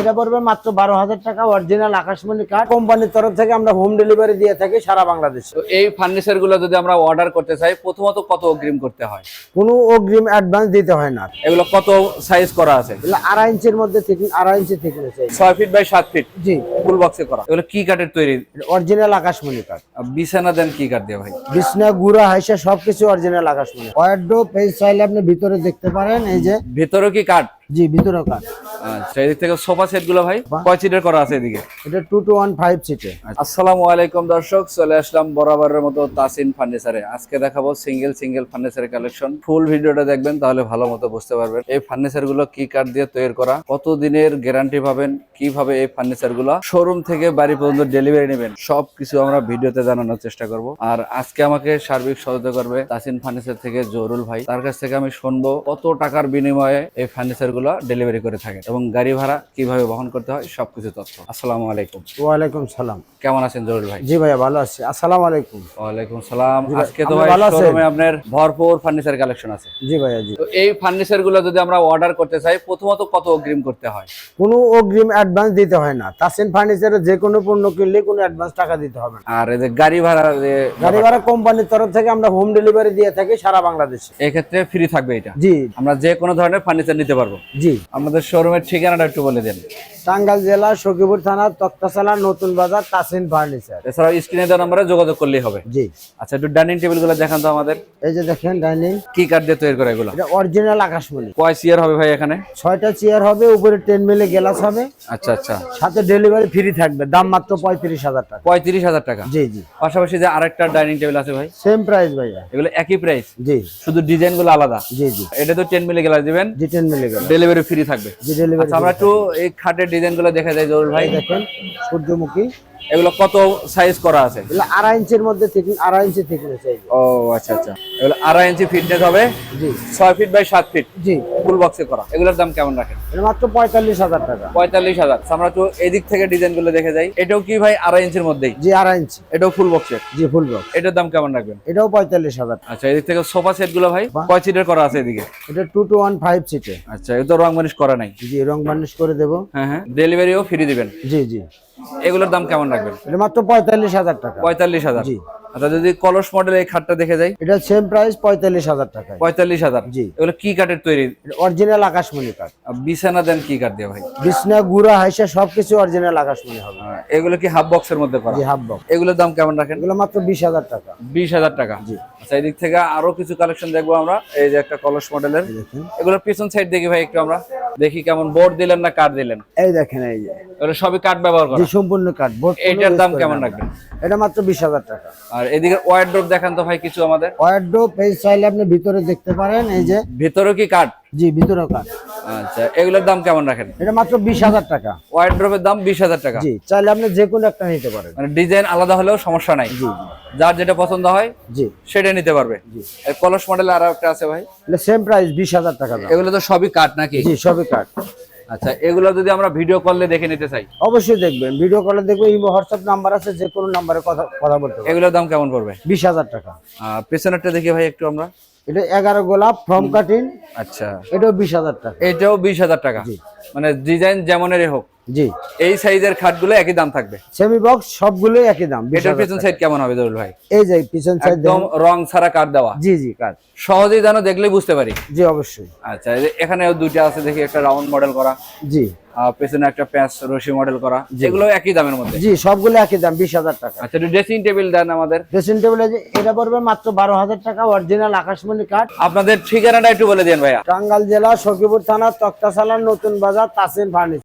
এটা পড়বে মাত্র বারো হাজার টাকা অরিজিনাল আকাশমণি কার্ড কোম্পানির তরফ থেকে আমরা হোম ডেলিভারি দিয়ে থাকি সারা বাংলাদেশে। তো এই ফার্নিচারগুলো যদি আমরা অর্ডার করতে চাই প্রথমত কত অগ্রিম করতে হয়? কোনো অগ্রিম অ্যাডভান্স দিতে হয় না। এগুলো কত সাইজ করা আছে? এগুলো আড়াই ইঞ্চির মধ্যে ঠিক আড়াই ইঞ্চি এই। ছয় ফিট বাই সাত ফিট জি। ফুল বক্সে করা। এগুলো কি কাঠের তৈরি? অরিজিনাল আকাশমণি কার্ড আর বিছানা দেন কি কাঠ দিয়ে ভাই? বিছনা গুড়া হাইসা সবকিছু অরিজিনাল আকাশমণি। ওয়ার্ডো পেজ চাইলে আপনি ভিতরে দেখতে পারেন এই যে। ভেতরে কি কাঠ জি আচ্ছা এদিক থেকে সোফা সেটগুলো ভাই কয় সিটের করা আছে এদিকে? এটা টু টু ওয়ান ফাইভ সিটে আসসালামু আলাইকুম দর্শক চলে আসলাম বরাবরের মতো তাসিন ফার্নিচারে। আজকে দেখাবো সিঙ্গেল সিঙ্গেল ফার্নিচারের কালেকশন। ফুল ভিডিওটা দেখবেন তাহলে ভালো মতো বুঝতে পারবেন এই ফার্নিচারগুলো কি কাঠ দিয়ে তৈরি করা কত দিনের গ্যারান্টি পাবেন কীভাবে এই ফার্নিচারগুলো শোরুম থেকে বাড়ি পর্যন্ত ডেলিভারি নেবেন সব কিছু আমরা ভিডিওতে জানানোর চেষ্টা করব। আর আজকে আমাকে সার্বিক সহায়তা করবে তাসিন ফার্নিচার থেকে জরুল ভাই। তার কাছ থেকে আমি শুনব কত টাকার বিনিময়ে এই ফার্নিচার গুলো ডেলিভারি করে থাকেন এবং গাড়ি ভাড়া কীভাবে বহন করতে হয় সবকিছু তথ্য। আসসালামু আলাইকুম। ওয়ালাইকুম সালাম। কেমন আছেন জরুল ভাই? জি ভাইয়া ভালো আছি। আসসালামু আলাইকুম। ওয়ালাইকুম সালাম। আজকে তো ভাই শোরুমে আপনার ভরপুর ফার্নিচার কালেকশন আছে। জি ভাইয়া জি। তো এই ফার্নিচারগুলো যদি আমরা অর্ডার করতে চাই প্রথমত কত অগ্রিম করতে হয়? কোনো অগ্রিম অ্যাডভান্স দিতে হয় না। তাসিন ফার্নিচারে যে কোনো পণ্য কিনলে কোনো অ্যাডভান্স টাকা দিতে হবে না। আর এদের গাড়ি ভাড়া যে গাড়ি ভাড়া কোম্পানির তরফ থেকে আমরা হোম ডেলিভারি দিয়ে থাকি সারা বাংলাদেশে। এক্ষেত্রে ফ্রি থাকবে এটা? জি। আমরা যে কোনো ধরনের ফার্নিচার নিতে পারব। জি। আমাদের শোরুমের ঠিকানাটা একটু বলে দেন। টাঙ্গাইল জেলা সখীপুর থানা তক্তাশালা নতুন বাজার তাসিন ফার্নিচার। এছাড়াও স্ক্রিনে দেওয়া নম্বরে যোগাযোগ করলেই হবে। জি। আচ্ছা একটু ডাইনিং টেবিলগুলো দেখান তো আমাদের। এই যে দেখেন ডাইনিং কি কাঠ দিয়ে তৈরি করে এগুলো? এটা অরিজিনাল আকাশমণি। কয় চেয়ার হবে ভাই এখানে? ছয়টা চেয়ার হবে উপরে টেন মিলে গ্লাস হবে। আচ্ছা আচ্ছা। সাথে ডেলিভারি ফ্রি থাকবে দাম মাত্র পঁয়ত্রিশ হাজার টাকা। পঁয়ত্রিশ হাজার টাকা? জি জি। পাশাপাশি যে আরেকটা ডাইনিং টেবিল আছে ভাই? সেম প্রাইস ভাইয়া। এগুলো একই প্রাইস জি। শুধু ডিজাইনগুলো আলাদা? জি জি। এটা তো টেন মিলি গ্লাস দিবেন? জি টেন মিলে গেল ডেলিভারি ফ্রি থাকবে। আচ্ছা আমরা একটু এই খাটের ডিজাইনগুলো দেখা যায় জরুর ভাই। দেখেন সূর্যমুখী। এগুলো কত সাইজ করা আছে? এগুলো আড়াই ইঞ্চির মধ্যে ঠিক আড়াই ইঞ্চি এই ও আচ্ছা আচ্ছা। এগুলো আড়াই ইঞ্চি ফিটনেস হবে? জি। ছয় ফিট বাই সাত ফিট জি। ফুল বক্সে করা। এগুলোর দাম কেমন রাখেন? এটা মাত্র পঁয়তাল্লিশ হাজার টাকা। পঁয়তাল্লিশ হাজার। আমরা একটু এদিক থেকে ডিজাইনগুলো দেখে যাই। এটাও কি ভাই আড়াই ইঞ্চির মধ্যেই? জি আড়াই ইঞ্চি। এটাও ফুল বক্সের জি ফুল বক্স এটার দাম কেমন রাখবেন? এটাও পঁয়তাল্লিশ হাজার আচ্ছা এদিক থেকে সোফা সেটগুলো ভাই। কয় সিটের করা আছে এদিকে? এটা টু টু ওয়ান ফাইভ সিটে আচ্ছা এ তো রং মানিশ করা নাই। জি রং বার্নিশ করে দেবো। হ্যাঁ হ্যাঁ। ডেলিভারিও ফ্রি দিবেন। জি জি। এগুলোর দাম কেমন রাখবেন? এটা মাত্র পঁয়তাল্লিশ হাজার টাকা। পঁয়তাল্লিশ হাজার। জি। আচ্ছা যদি কলস মডেল এই খাটটা দেখে যাই। এটা সেম প্রাইস পঁয়তাল্লিশ হাজার টাকা পঁয়তাল্লিশ হাজার। জি। এগুলো কি কাঠের তৈরি? অরিজিনাল আকাশমণি কাঠ। আর বিছানা দেন কি কাঠ দিয়ে ভাই? বিছনা গুড়া হাইসা সবকিছু অরিজিনাল আকাশমণি হবে। আহ, এগুলো কি হাফ বক্সের মধ্যে করা? জি হাফ বক্স এগুলোর দাম কেমন রাখেন? এগুলো মাত্র বিশ হাজার টাকা। বিশ হাজার টাকা। জি। আচ্ছা এদিক থেকে আরও কিছু কালেকশন দেখব আমরা। এই যে একটা কলস মডেলের। এগুলোর পিছন সাইড দেখি ভাই একটু আমরা। দেখি কেমন বোর্ড দিলেন না কাঠ দিলেন? এই দেখেন এই যে। সবই কাঠ ব্যবহার করেন করা সম্পূর্ণ কাঠ বোর্ড এটার এইটার দাম কেমন রাখবেন? এটা মাত্র বিশ হাজার টাকা। আর এদিকে ওয়ার্ড্রোপ দেখান তো ভাই কিছু আমাদের। ওয়ার্ডো এই চাইলে আপনি ভিতরে দেখতে পারেন এই যে। ভিতরে কি কাঠ জি ভিতরে কাঠ। আচ্ছা এগুলোর দাম কেমন রাখেন? এটা মাত্র বিশ হাজার টাকা। ওয়ার্ড্রোপের দাম বিশ হাজার টাকা। জি চাইলে আপনি যে কোনো একটা নিতে পারেন। মানে ডিজাইন আলাদা হলেও সমস্যা নাই। জি যার যেটা পছন্দ হয় জি। সেটা নিতে পারবে। জি। কলস মডেল আর একটা আছে ভাই? সেম প্রাইস বিশ হাজার টাকা এগুলো তো সবই কাঠ নাকি? জি সবই কাঠ। আচ্ছা এগুলো যদি আমরা ভিডিও কলে দেখে নিতে চাই? অবশ্যই দেখবেন। ভিডিও কলে দেখবেন ইমো হোয়াটসঅ্যাপ নাম্বার আছে যে কোনো নাম্বারে কথা কথা বলতে এগুলোর দাম কেমন পড়বে? বিশ হাজার টাকা। পেছনেরটা দেখি ভাই একটু আমরা। এটা এগারো গোলাপ ফর্ম কাটিং। আচ্ছা। এটাও বিশ হাজার টাকা। এটাও বিশ হাজার টাকা। মানে ডিজাইন যেমনেরই হোক। জি। এই সাইজের খাটগুলো একই দাম থাকবে? সেমি বক্স সবগুলোই একই দাম 20,000 এটার পেছন সাইড কেমন হবে জরুল ভাই? এই যে পিছন সাইড একদম রং ছাড়া কাঠ দেওয়া। জি জি কাঠ। সহজেই যেন দেখলেই বুঝতে পারি। জি অবশ্যই। আচ্ছা এখানেও দুইটা আছে দেখি একটা রাউন্ড মডেল করা। জি। আর পেছনে একটা প্যাঁচ রশি মডেল করা। এগুলো একই দামের মধ্যে? জি সবগুলো একই দাম বিশ হাজার টাকা। আচ্ছা ড্রেসিং টেবিল দেন আমাদের। ড্রেসিং টেবিল এটা পড়বে মাত্র বারো হাজার টাকা অরিজিনাল আকাশমণি কাঠ। আপনাদের ঠিকানাটা একটু বলে দিন ভাইয়া। টাঙ্গাইল জেলা সখীপুর থানা তক্তাশালা নতুন বাজার তাসিন ফার্নিচার।